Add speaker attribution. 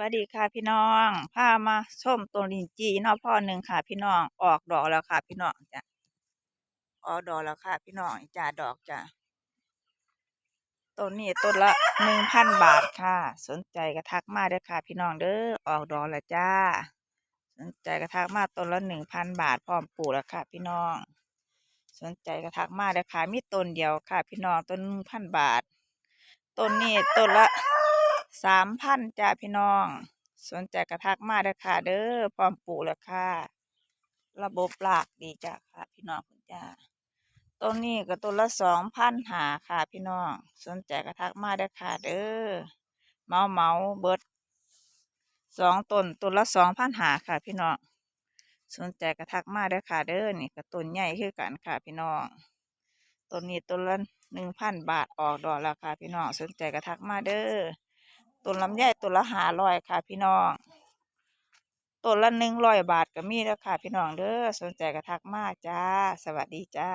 Speaker 1: วัสดีค่ะพี่น้องพามาส้มต้นลินจีนอพ่อหนึ่งค่ะ พี่น้องออกดอกแล้วค่ะ พี่น้องจ้ะออกดอกแล้วค่ะ พี่น้องจ้าดอกจ้ะต้นนี้ต้นละหนึ่งพันบาทค่ะ สนใจกระทักมาเด้อค่ะ พี่น้องเด้อออกดอกแล้วจ้า สนใจกระทักมาต้นละหนึ่งพันบาทพร้อมปลูกแล้วค่ะ พี่น้อง สนใจกระทักมาเด้อค่ะมีต้นเดียวค่ะ พี่น้องต้นหนึ่งพันบาทต้นนี้ต้นละ สามพันจ้าพี่น้อง สนใจกระทักมาเด้อค่ะ เด้อพร้อมปลูกแล้วค่ะ ระบบรากดีจ้ะค่ะ พี่น้องคุณจ้าต้นนี้ก็ต้นละสองพันหาค่ะ พี่น้อง สนใจกระทักมาเด้อค่ะ เด้อเมาเมาเบิดสองต้นต้นละสองพันหาค่ะ พี่น้องสนใจกระทักมาเด้อค่ะ เด้อนี่ก็ต้นใหญ่คือกันค่ะ พี่น้องต้นนี้ต้นละหนึ่งพันบาทออกดอกแล้วค่ะ พี่น้องสนใจกระทักมาเด้อ ต้นลำไยต้นละห้าร้อยค่ะพี่น้องต้นละหนึ่งร้อยบาทก็มีแล้วค่ะพี่น้องเด้อสนใจกระทักมาจ้า สวัสดีจ้า